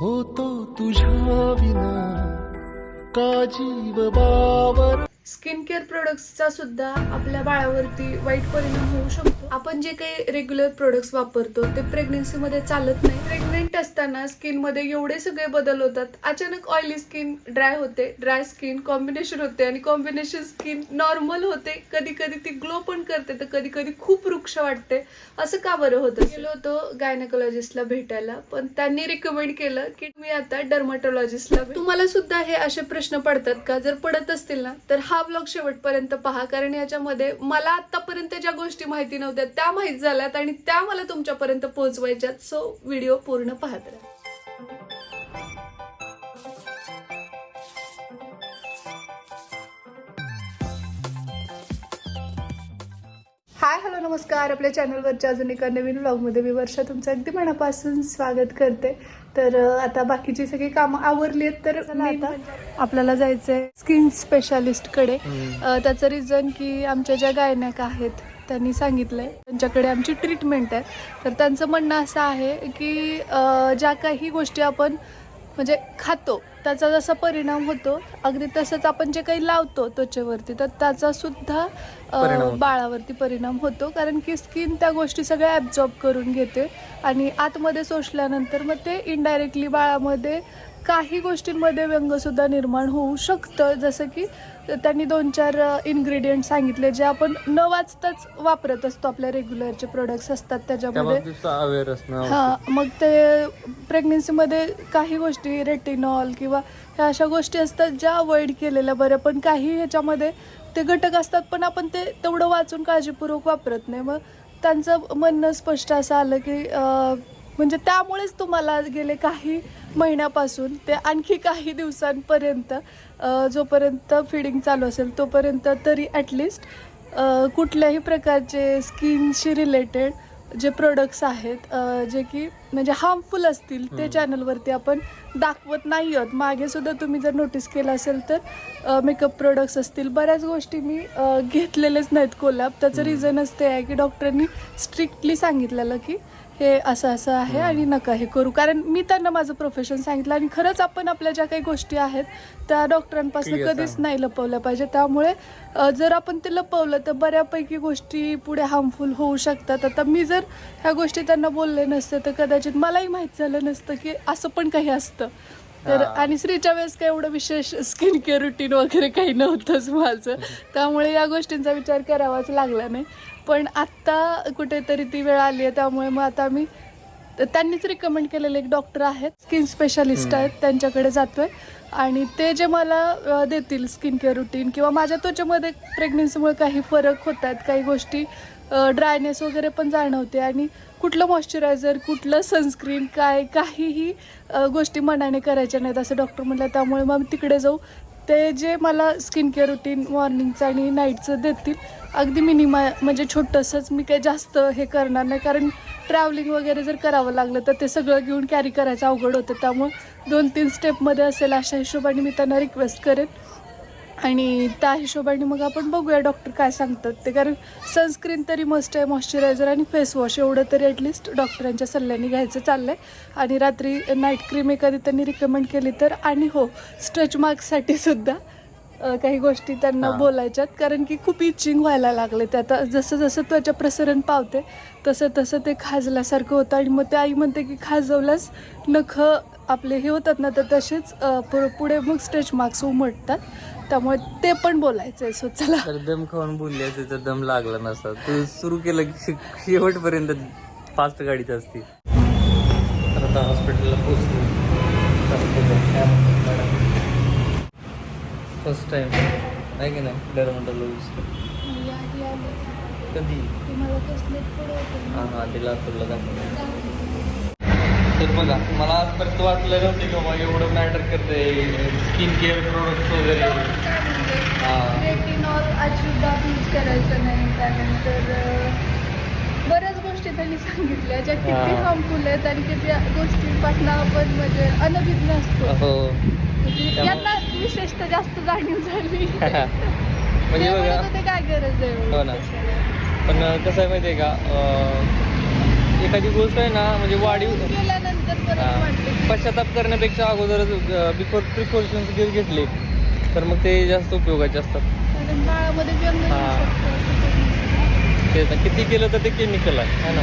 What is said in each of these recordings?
होतो तुझ्या विना का जीव बावर स्किन केअर प्रोडक्ट्सचा सुद्धा आपल्या बाळावरती वाईट परिणाम होऊ शकतो. आपण जे काही रेग्युलर प्रोडक्ट्स वापरतो ते प्रेग्नेन्सीमध्ये चालत नाही. प्रेग्नेंट असताना स्किनमध्ये एवढे सगळे बदल होतात. अचानक ऑइली स्किन ड्राय होते. ड्राय स्किन कॉम्बिनेशन होते आणि कॉम्बिनेशन स्किन नॉर्मल होते. कधी कधी ती ग्लो पण करते तर कधी कधी खूप वृक्ष वाटते. असं का बरं होतं गेलो होतो गायनेकोलॉजिस्टला भेटायला पण त्यांनी रिकमेंड केलं की मी आता डर्मॅटोलॉजिस्टला तुम्हाला सुद्धा हे असे प्रश्न पडतात का? जर पडत असतील ना तर हा ब्लॉग शेवटपर्यंत पहा कारण याच्यामध्ये मला आतापर्यंत ज्या गोष्टी माहिती नव्हत्या त्या माहीत झाल्यात आणि त्या मला तुमच्यापर्यंत पोहोचवायच्यात. सो व्हिडिओ पूर्ण पाहत राहा. हाय हॅलो नमस्कार. आपल्या चॅनलवरच्या अजून एका नवीन व्लॉगमध्ये मी वर्षा तुमचं अगदी मनापासून स्वागत करते. तर आता बाकीची सगळी कामं आवरली आहेत तर आता. आपल्याला जायचंय स्किन स्पेशालिस्टकडे त्याचं रिझन की आमच्या ज्या गायनक आहेत त्यांनी सांगितलंय त्यांच्याकडे आमची ट्रीटमेंट आहे. तर त्यांचं म्हणणं असं आहे की ज्या काही गोष्टी आपण म्हणजे खातो त्याचा जसा परिणाम होतो अगदी तसंच आपण जे काही लावतो त्वचेवरती तर त्याचा सुद्धा अ, परिणाम. बाळावरती परिणाम होतो कारण की स्किन त्या गोष्टी सगळ्या ॲब्झॉर्ब करून घेते आणि आतमध्ये शोषल्यानंतर मग ते इनडायरेक्टली बाळामध्ये काही गोष्टींमध्ये व्यंगसुद्धा निर्माण होऊ शकतं. जसं की त्यांनी दोन चार इन्ग्रेडियंट सांगितले जे आपण न वाचताच वापरत असतो. आपल्या रेग्युलरचे प्रोडक्ट्स असतात त्या त्याच्यामध्ये हा मग ते प्रेग्नेन्सीमध्ये काही गोष्टी रेटिनॉल किंवा ह्या अशा गोष्टी असतात ज्या अवॉइड केलेल्या बऱ्या पण काही ह्याच्यामध्ये ते घटक असतात पण आपण ते तेवढं वाचून काळजीपूर्वक वापरत नाही. मग त्यांचं म्हणणं स्पष्ट असं आलं की म्हणजे त्यामुळेच तुम्हाला गेले काही महिन्यापासून ते आणखी काही दिवसांपर्यंत जोपर्यंत फिडिंग चालू असेल तोपर्यंत तरी ॲटलिस्ट कुठल्याही प्रकारचे स्किनशी रिलेटेड जे प्रोडक्ट्स आहेत जे की म्हणजे हार्मफुल असतील ते चॅनलवरती आपण दाखवत नाही आहोत. मागे सुद्धा तुम्ही जर नोटीस केलं असेल तर मेकअप प्रोडक्ट्स असतील. बऱ्याच गोष्टी मी घेतलेलेच नाहीत कोलॅब त्याचं रिझनच ते आहे की डॉक्टरांनी स्ट्रिक्टली सांगितलेलं की हे असं असं आहे आणि नका हे करू. कारण मी त्यांना माझं प्रोफेशन सांगितलं आणि खरंच आपण आपल्या ज्या काही गोष्टी आहेत त्या डॉक्टरांपासून कधीच. नाही लपवल्या पाहिजे. त्यामुळे जर आपण ते लपवलं तर बऱ्यापैकी गोष्टी पुढे हार्मफुल होऊ शकतात. आता मी जर ह्या गोष्टी त्यांना बोलले नसते तर कदाचित मलाही माहीत झालं नसतं की असं पण काही असतं. तर. आणि स्त्रीच्या वेळेस काही एवढं विशेष स्किन केअर रुटीन वगैरे काही नव्हतंच माझं. त्यामुळे या गोष्टींचा विचार करावाच लागला नाही. पण आत्ता कुठेतरी ती वेळ आली आहे त्यामुळे मग आता मी त्यांनीच रिकमेंड केलेले एक डॉक्टर आहेत स्किन स्पेशालिस्ट आहेत त्यांच्याकडे जातोय. आणि ते जे मला देतील स्किन केअर रुटीन किंवा माझ्या त्वचेमध्ये प्रेग्नेन्सीमुळे काही फरक होत आहेत काही गोष्टी ड्रायनेस वगैरे पण जाणवते. आणि कुठलं मॉइश्चरायझर कुठलं सनस्क्रीन काय काहीही गोष्टी मनाने करायच्या नाहीत असं डॉक्टर म्हटलं त्यामुळे मग तिकडे जाऊ. ते जे मला स्किन केअर रुटीन मॉर्निंगचं आणि नाईटचं देतील अगदी मिनिमा म्हणजे छोटंसंच मी काही जास्त हे करणार नाही. कारण ट्रॅव्हलिंग वगैरे जर करावं लागलं तर ते सगळं घेऊन कॅरी करायचं अवघड होतं. त्यामुळे दोन तीन स्टेपमध्ये असेल अशा हिशोबाने मी त्यांना रिक्वेस्ट करेन. आणि त्या हिशोबाने मग आपण बघूया डॉक्टर काय सांगतात ते. कारण सनस्क्रीन तरी मस्ट आहे मॉइश्चरायझर आणि फेस वॉश एवढं तरी ॲटलिस्ट डॉक्टरांच्या सल्ल्याने घ्यायचं चाललं आहे आणि रात्री नाईट क्रीम एखादी त्यांनी रिकमेंड केली तर आणि हो स्ट्रेच मार्क्ससाठी सुद्धा काही गोष्टी त्यांना. बोलायच्यात. कारण की खूप इचिंग व्हायला लागले ते. आता जसं जसं त्वचा प्रसरण पावते तसं तसं ते खाजल्यासारखं होतं. आणि मग ते आई म्हणते की खाजवल्यास नखं आपले हे होतात ना तर तसेच पुढे मग स्ट्रेच मार्क्स उमटतात. त्यामुळे ते पण बोलायचं आहे सो चला. तर दम खाऊन बोलली असते तर दम लागला नसता. तू सुरू केलं की शेवटपर्यंत फास्ट गाडीच असते. तर आता हॉस्पिटलला पोचलो फर्स्ट टाइम नाही की नाही? डरमॅटॉलॉजिस्ट कधी? हां हां तिला तुला दाखवलं तर बघा. मला आजपर्यंत वाटलं नव्हतं की बाबा एवढं मॅटर करते स्किन केअर प्रोडक्ट्स वगैरे. अजिबात यूज करायचं नाही. त्यानंतर बऱ्याच गोष्टी त्यांनी सांगितल्या ज्या किती. हार्मफुल आहेत आणि किती गोष्टींपासून आपण म्हणजे अनभिज्ञ असतो. हो. म्हणजे यांना विशेषतः जास्त जाणीव झाली. म्हणजे काय गरज आहे हो? पण कसं आहे माहिती आहे का एखादी गोष्ट आहे ना म्हणजे वाढीव use केल्यानंतर परत असं वाटतं की पश्चाताप करण्यापेक्षा अगोदर बिफोर प्रिकॉशन्स घेतले तर मग ते जास्त उपयोगाचे असतात हा. शकतं, असं पण. ते आता किती केलं तर ते केमिकल आहे है ना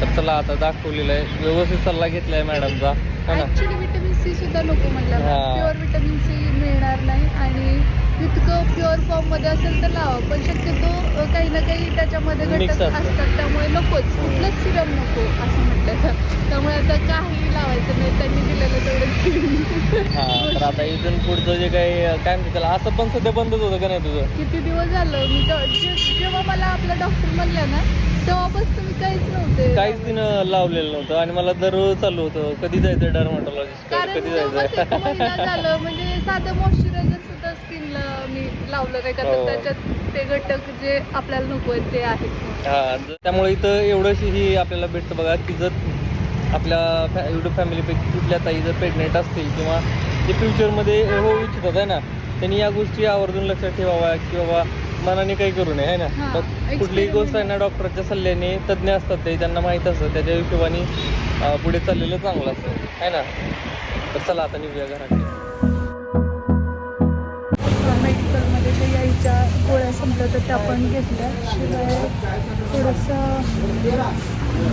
तर चला आता दाखवलेलं आहे व्यवस्थित सल्ला घेतलाय मॅडमचा है ना विटॅमिन सी सुद्धा नको म्हणलं. प्युअर विटॅमिन सी मिळणार नाही आणि इतकं प्युअर फॉर्ममध्ये असेल तर लावा पण शक्यतो काही ना काही त्याच्यामध्ये घटक असतं. असतात त्यामुळे नकोच कुठलंच सिरम नको असं म्हटलं त्यामुळे आता काही लावायचं नाही त्यांनी दिलेलं तेवढं हा तर आता इथून पुढचं जे काही काय म्हणते त्याला असं पण सध्या बंदच होतं का नाही तुझं? किती दिवस झालं? मी जेव्हा मला आपला डॉक्टर म्हणल्या ना तेव्हापासून मी काहीच नव्हते. काहीच तिनं लावलेलं नव्हतं आणि मला दररोज चालू होतं. कधी जायचं डर्माटॉलॉजिस्ट कधी जायचं? झालं म्हणजे साधं मॉइश्चरायझर सुद्धा स्किनला मी लावलं नाही का? तर हो. त्याच्यात ते घटक जे आपल्याला नको आहेत ते आहेत. हा त्यामुळे इथं एवढंशी ही आपल्याला भेटतं बघा की जर आपल्या युट्यूब फॅमिलीपैकी कुठल्या ताई जर प्रेग्नेंट असतील किंवा जे फ्युचरमध्ये होऊ इच्छितात आहे ना? त्यांनी या गोष्टी आवर्जून लक्षात ठेवाव्या की बाबा मनाने काही करू नये आहे ना? हा, तर कुठलीही. गोष्ट आहे ना डॉक्टरच्या सल्ल्याने तज्ज्ञ असतात ते त्यांना माहीत असतं त्याच्या हिशोबाने अं, पुढे चाललेलं चांगलं असतं आहे ना? तर चला आता निघूया घराकडे. मेडिकलमध्ये जे यायच्या गोळ्या संपल्या तर त्या पण घेतल्या. शिवाय थोडंसं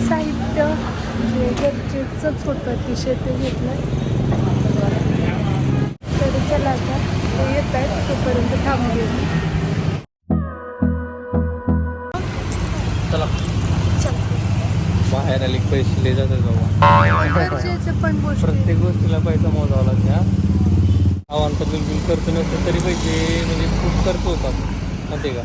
साहित्य जे गरजेचंच होतं अतिशय ते घेतलं. तर चला आता ते येत आहेत तोपर्यंत थांबूया चला. बाहेर आले पैसे ले जातात बाबा. पण प्रत्येक गोष्टीला पैसा मोजावा लागते आव्हान तर बिलकुल खर्च नसतं तरी पैसे म्हणजे खूप खर्च होतात माहिती का?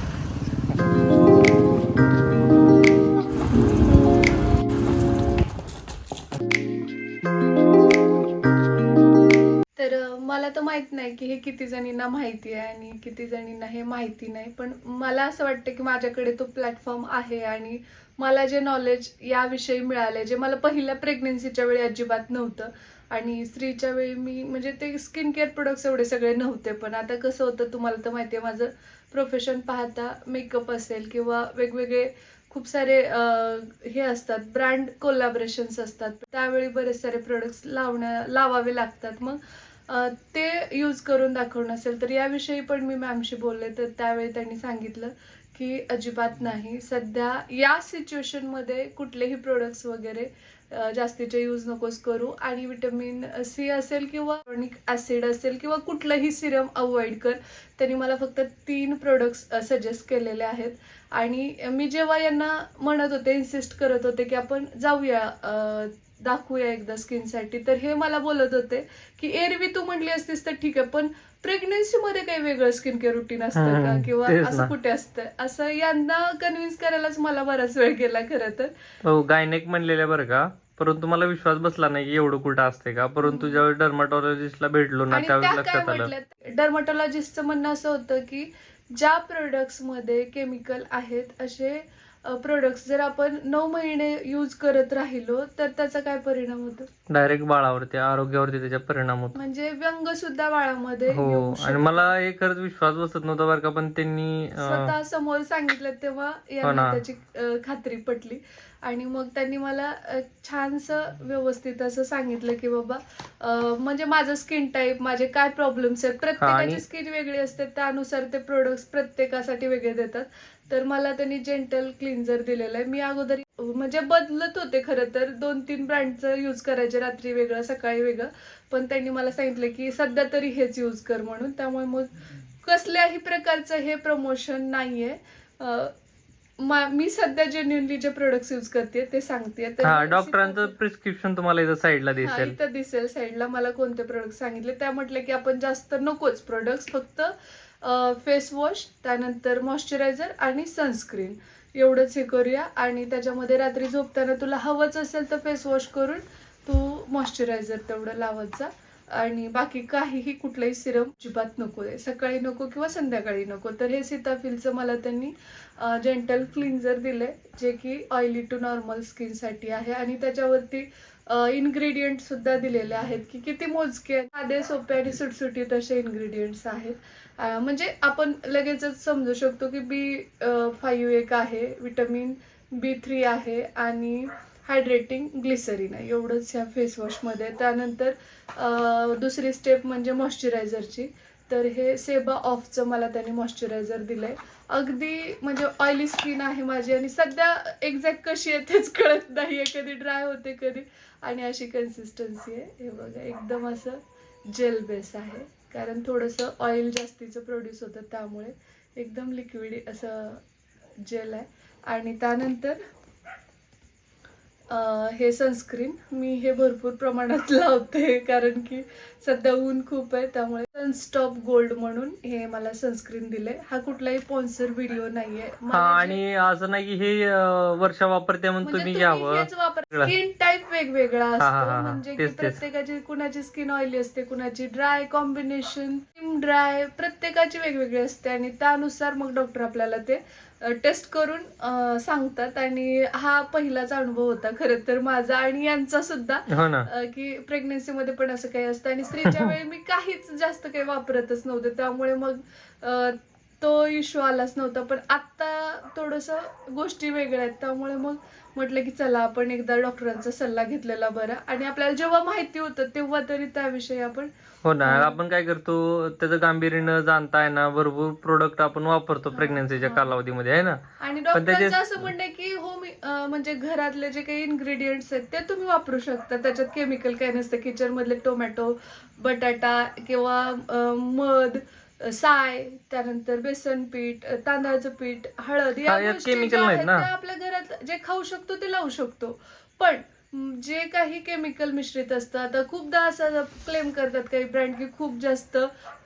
तर मला तर माहीत नाही की हे किती जणींना माहिती आहे आणि किती जणींना हे माहिती नाही. पण मला असं वाटतं की माझ्याकडे तो प्लॅटफॉर्म आहे आणि मला जे नॉलेज याविषयी मिळाले जे मला पहिल्या प्रेग्नेन्सीच्या वेळी अजिबात नव्हतं आणि स्त्रीच्या वेळी मी म्हणजे ते स्किन केअर प्रोडक्ट्स एवढे सगळे नव्हते. पण आता कसं होतं तुम्हाला तर माहिती आहे माझं प्रोफेशन पाहता मेकअप असेल किंवा वेगवेगळे खूप सारे हे असतात ब्रँड कोलॅबरेशन्स असतात. त्यावेळी बरेच सारे प्रोडक्ट्स लावण्या लावावे लागतात. मग ते यूज करून दाखवणं असेल तर याविषयी पण मी मॅमशी बोलले. तर त्यावेळी त्यांनी सांगितलं की अजिबात नाही. सध्या या सिच्युएशनमध्ये कुठलेही प्रोडक्ट्स वगैरे जास्तीचे यूज नकोस करू. आणि विटॅमिन सी असेल किंवा टॉनिक ॲसिड असेल किंवा कुठलंही सिरम अवॉइड कर. त्यांनी मला फक्त तीन प्रोडक्ट्स सजेस्ट केलेले आहेत. आणि मी जेव्हा यांना म्हणत होते इन्सिस्ट करत होते की आपण जाऊया दाखवूया एकदा स्किनसाठी. तर हे मला बोलत होते की एरवी तू म्हटली असतीस तर ठीक आहे पण प्रेग्नेन्सी मध्ये काही वेगळं स्किन केअर रुटीन असतं का? किंवा असं. कुठे असतं असं यांना कन्व्हिन्स करायलाच मला बराच वेळ गेला खरं तर. हो गायनेक म्हणलेल्या बरं का परंतु मला विश्वास बसला नाही की एवढं कुठं असते का. परंतु ज्यावेळी डर्माटॉलॉजिस्टला भेटलो ना त्यावेळी लक्षात आलं. डर्मॅटॉलॉजिस्टचं म्हणणं असं होतं की ज्या प्रोडक्ट्समध्ये केमिकल आहेत असे प्रोडक्ट्स जर आपण नऊ महिने यूज करत राहिलो तर त्याचा काय परिणाम होतो? डायरेक्ट बाळावरती आरोग्यावरती त्याचा परिणाम होतो. म्हणजे व्यंग सुद्धा बाळामध्ये हो आणि. मला हे खरंच विश्वास बसत नव्हता बरं का पण त्यांनी स्वतः समोर सांगितलं तेव्हा हो यांना ना. त्याची खात्री पटली. आणि मग त्यांनी मला छानसं व्यवस्थित असं सांगितलं की बाबा म्हणजे माझं स्किन टाईप माझे काय प्रॉब्लेम्स आहेत? प्रत्येकाची स्किन वेगळी असते त्यानुसार ते प्रोडक्ट्स प्रत्येकासाठी वेगळे देतात. तर मला त्यांनी जेंटल क्लिन्झर दिलेलं आहे. मी अगोदर म्हणजे बदलत होते खरं तर. दोन तीन ब्रँडचं यूज करायचे रात्री वेगळं सकाळी वेगळं. पण त्यांनी मला सांगितलं की सध्या तरी हेच यूज कर म्हणून. त्यामुळे मग कसल्याही प्रकारचं हे प्रमोशन नाहीये. अ, मा- मी सध्या जेन्युनली जे प्रोडक्ट्स यूज करते ते सांगते हा डॉक्टरांचं प्रिस्क्रिप्शन तुम्हाला इथं साईडला दिसेल. इथं दिसेल साईडला मला कोणते प्रोडक्ट सांगितले. त्या म्हटलं की आपण जास्त नकोच प्रोडक्ट्स फक्त फेस वॉश त्यानंतर मॉइश्चरायझर आणि सनस्क्रीन एवढंच हे करूया आणि त्याच्यामध्ये रात्री झोपताना तुला हवंच असेल तर फेस वॉश करून तू मॉइश्चरायझर तेवढं लावत जा. आणि बाकी काहीही कुठलंही सिरम अजिबात नको आहे. सकाळी नको किंवा संध्याकाळी नको. तर हे सीताफिलचं मला त्यांनी जेंटल क्लिन्झर आहे जे की ऑइली टू नॉर्मल स्किनसाठी आहे. आणि त्याच्यावरती इन्ग्रेडियंट सुद्धा दिलेले आहेत की किती मोजके आहेत. साधे सोपे आणि सुटसुटीत असे इन्ग्रेडियंट्स आहेत. म्हणजे आपण लगेचच समजू शकतो की बी फाईव्ह एक आहे विटॅमिन बी थ्री आहे आणि हायड्रेटिंग ग्लिसरीन आहे. एवढंच ह्या फेसवॉशमध्ये त्यानंतर दुसरी स्टेप म्हणजे मॉइश्चरायझरची तर हे सेबा ऑफचं मला त्यांनी मॉइश्चरायझर आहे अगदी म्हणजे ऑइली स्किन आहे माझी आणि सध्या एक्झॅक्ट कशी आहे तेच कळत नाही आहे कधी ड्राय होते कधी. आणि अशी कन्सिस्टन्सी आहे. हे बघा एकदम असं जेल बेस आहे. कारण थोडंसं ऑइल जास्तीचं प्रोड्यूस होतं त्यामुळे एकदम लिक्विड असं जेल आहे. आणि त्यानंतर हे सनस्क्रीन मी हे भरपूर प्रमाणात लावते कारण की सध्या ऊन खूप आहे त्यामुळे सनस्टॉप गोल्ड म्हणून हे मला सनस्क्रीन दिले हा कुठलाही स्पॉन्सर व्हिडिओ नाहीये हा आणि असं नाही की हे वर्षा वापरते म्हणून म्हणजे तुम्ही घ्यावं. स्किन टाईप वेगवेगळा असतो. म्हणजे की. प्रत्येकाची कुणाची स्किन ऑइली असते कुणाची ड्राय कॉम्बिनेशन ड्राय प्रत्येकाची वेगवेगळी असते आणि त्यानुसार मग डॉक्टर आपल्याला ते टेस्ट करून सांगतात आणि हा पहिलाच अनुभव होता खरं तर माझा आणि यांचा सुद्धा हो की प्रेग्नेन्सी मध्ये पण असं काही असतं आणि स्त्रीच्या वेळी मी काहीच जास्त काही वापरतच नव्हते. त्यामुळे मग तो इश्यू आलाच नव्हता पण आत्ता थोडंसं गोष्टी वेगळ्या आहेत. त्यामुळे मग म्हटलं की चला आपण एकदा डॉक्टरांचा सल्ला घेतलेला बरा. आणि आपल्याला जेव्हा माहिती होतं तेव्हा तरी त्याविषयी आपण हो ना आपण काय करतो त्याचं गांभीर्य न जाणता आहे ना भरपूर प्रोडक्ट आपण वापरतो प्रेग्नन्सीच्या कालावधीमध्ये आहे ना? आणि डॉक्टरचं असं म्हणणं आहे की हो मी म्हणजे घरातले जे काही इन्ग्रेडियंट्स आहेत ते तुम्ही वापरू शकता. त्याच्यात केमिकल काही नसतं. किचन मधले टोमॅटो बटाटा किंवा मध साय त्यानंतर बेसन पीठ तांदळाचं पीठ हळद या गोष्टी ज्या आहेत. त्या आपल्या घरात जे खाऊ शकतो ते लावू शकतो पण जे काही केमिकल मिश्रित असतं आता खूपदा असं क्लेम करतात काही ब्रँड की खूप जास्त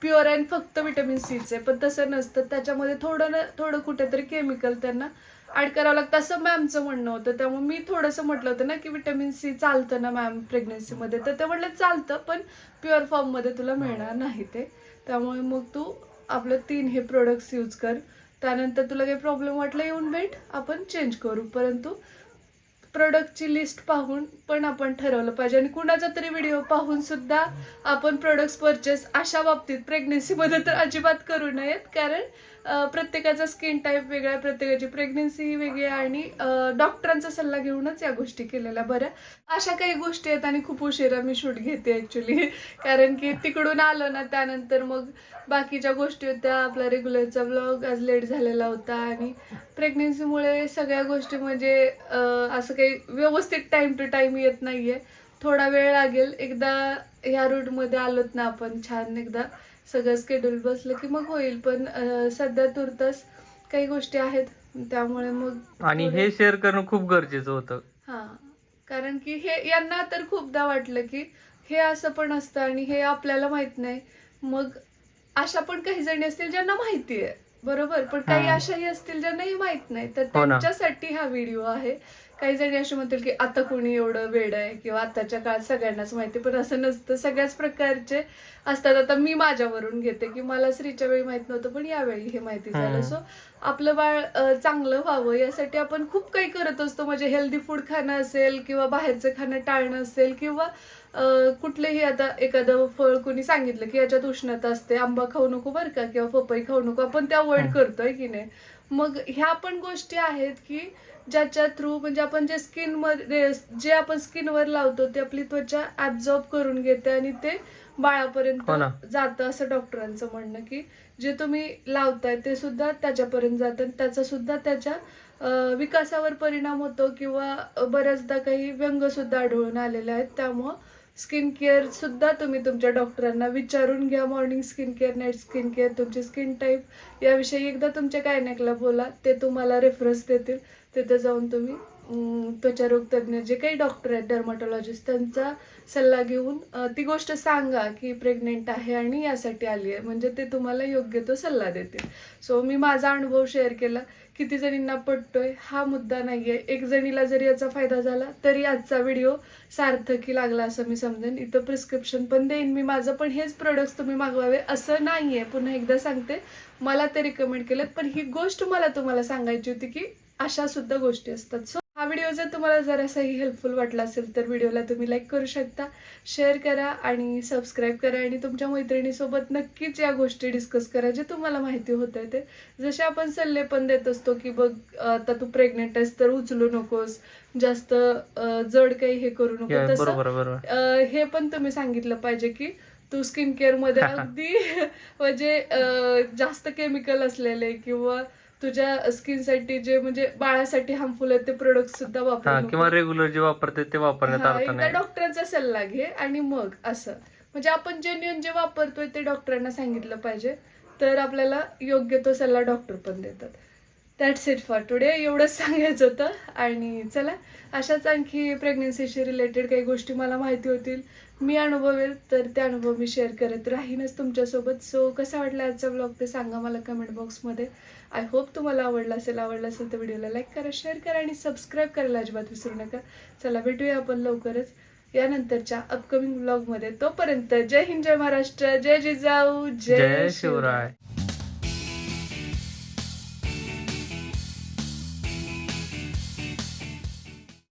प्युअर अँड फक्त विटॅमिन सीचे पण तसं नसतं त्याच्यामध्ये थोडं ना थोडं कुठेतरी केमिकल त्यांना ऍड करावं लागतं. असं मॅमचं म्हणणं होतं. त्यामुळे मी थोडंसं म्हटलं होतं ना की विटॅमिन सी चालतं ना मॅम प्रेग्नन्सीमध्ये तर ते म्हटलं चालतं पण प्युअर फॉर्ममध्ये तुला मिळणार नाही ते. त्यामुळे मग तू आपलं तीन हे प्रोडक्ट्स यूज कर. त्यानंतर तुला काही प्रॉब्लेम वाटला येऊन भेट. आपण चेंज करू. परंतु प्रोडक्टची लिस्ट पाहून पण आपण ठरवलं पाहिजे. आणि कुणाचा तरी व्हिडिओ पाहून सुद्धा आपण प्रोडक्ट्स परचेस अशा बाबतीत प्रेग्नेन्सीमध्ये तर अजिबात करू नयेत. कारण प्रत्येकाचा स्किन टाईप वेगळा आहे प्रत्येकाची प्रेग्नेन्सी वेगळी आहे आणि डॉक्टरांचा सल्ला घेऊनच या गोष्टी केलेल्या बऱ्या. अशा काही गोष्टी आहेत आणि खूप उशिरा मी शूट घेते ॲक्च्युली कारण की तिकडून आलो ना त्यानंतर मग बाकीच्या गोष्टी होत्या. आपला रेग्युलरचा ब्लॉग आज लेट झालेला होता आणि प्रेग्नन्सीमुळे सगळ्या गोष्टी म्हणजे असं काही व्यवस्थित टाईम टू टाईम येत नाही आहे थोडा वेळ लागेल. एकदा ह्या रूटमध्ये आलोत ना आपण छान एकदा. सगळं स्केड्यूल बसलं की मग होईल पण सध्या तुर्तास काही गोष्टी आहेत त्यामुळे मग आणि हे शेअर करणं खूप गरजेचं होतं. हा कारण की हे यांना तर खूपदा वाटलं की हे असं पण असतं आणि हे आपल्याला माहीत नाही. मग अशा पण काही जणी असतील ज्यांना माहिती आहे बरोबर? पण काही हा. अशाही असतील ज्यांनाही माहीत नाही. तर हो. त्यांच्यासाठी हा व्हिडिओ आहे. काही जणी असे म्हणतील की आता कोणी एवढं वेड आहे किंवा आताच्या काळात सगळ्यांनाच माहिती पण असं नसतं. सगळ्याच प्रकारचे असतात. आता मी माझ्यावरून घेते की मला स्त्रीच्या वेळी माहीत नव्हतं पण यावेळी हे माहिती झालं. सो आपलं बाळ चांगलं व्हावं यासाठी आपण खूप काही करत असतो. म्हणजे हेल्दी फूड खाणं असेल किंवा बाहेरचं खाणं टाळणं असेल किंवा कुठलेही आता एखादं फळ कोणी सांगितलं की याच्यात उष्णता असते आंबा खाऊ नको बरं का किंवा पपई खाऊ नको. आपण ते अवॉइड. करतोय की नाही. मग ह्या पण गोष्टी आहेत की ज्याच्या थ्रू म्हणजे आपण जे स्किनमध्ये जे आपण स्किनवर लावतो ते आपली त्वचा ऍब्झॉर्ब करून घेते आणि ते बाळापर्यंत हो. जातं असं डॉक्टरांचं म्हणणं की जे तुम्ही लावताय ते सुद्धा त्याच्यापर्यंत जातं आणि त्याचा सुद्धा त्याच्या विकासावर परिणाम होतो किंवा बऱ्याचदा काही व्यंग सुद्धा आढळून आलेले आहेत. त्यामुळं स्किन केअर सुद्धा तुम्ही तुमच्या डॉक्टरांना विचारून घ्या. Morning skin care night skin care तुमची स्किन टाईप याविषयी एकदा तुमच्या गायनेकला बोला. ते तुम्हाला रेफरन्स देतील. तिथे जाऊन तुम्ही अं, त्वचारोग तज्ज्ञ जे काही डॉक्टर आहेत डर्माटॉलॉजिस्ट त्यांचा सल्ला घेऊन ती गोष्ट सांगा की प्रेग्नेंट आहे आणि यासाठी आली आहे. म्हणजे ते तुम्हाला योग्य तो सल्ला देतील. सो मी माझा अनुभव शेअर केला. किती जणींना पटतोय? हा मुद्दा नाही आहे एक जणीला जरी याचा फायदा झाला तरी आजचा व्हिडिओ सार्थकी लागला असं मी समजेन. इथं प्रिस्क्रिप्शन पण देईन मी माझं पण हेच प्रोडक्ट्स तुम्ही मागवावे असं नाही आहे पुन्हा एकदा सांगते. मला ते रिकमेंड केलं पण ही गोष्ट मला तुम्हाला सांगायची होती की अशा सुद्धा गोष्टी असतात. सो हा व्हिडिओ जर तुम्हाला जरासाही हेल्पफुल वाटला असेल तर व्हिडिओला तुम्ही लाईक करू शकता. शेअर करा आणि सबस्क्राईब करा आणि तुमच्या मैत्रिणीसोबत नक्कीच या गोष्टी डिस्कस करा जे तुम्हाला माहिती होत आहे ते. जसे आपण सल्ले पण देत असतो की बघ आता तू प्रेग्नेंट आहेस तर उचलू नकोस. जास्त जड काही हे करू नको. तसं हे पण तुम्ही सांगितलं पाहिजे की तू स्किन केअरमध्ये अगदी म्हणजे जास्त केमिकल असलेले किंवा तुझ्या स्किनसाठी जे म्हणजे बाळासाठी हार्मफुल आहेत ते प्रोडक्ट सुद्धा वापरू किंवा. रेग्युलर जे वापरते ते वापरण्यात एकदा डॉक्टरांचा सल्ला घे आणि मग असं. म्हणजे आपण जेन्युन जे वापरतोय ते डॉक्टरांना सांगितलं पाहिजे. तर आपल्याला योग्य तो सल्ला डॉक्टर पण देतात. दॅट्स इट फॉर टुडे एवढंच सांगायचं होतं. आणि चला अशाच आणखी प्रेग्नेन्सीशी रिलेटेड काही गोष्टी मला माहिती होतील मी अनुभवेल तर ते अनुभव मी शेअर करत राहीनच तुमच्यासोबत. सो कसा वाटला आजचा ब्लॉग ते सांगा मला कमेंट बॉक्समध्ये आय होप तुम्हाला आवडला असेल आवडला असेल तर व्हिडिओला लाईक करा शेअर करा आणि सबस्क्राईब करायला अजिबात विसरू नका. चला भेटूया आपण लवकरच यानंतरच्या अपकमिंग ब्लॉगमध्ये तोपर्यंत जय हिंद जय महाराष्ट्र जय जिजाऊ जय शिवराय.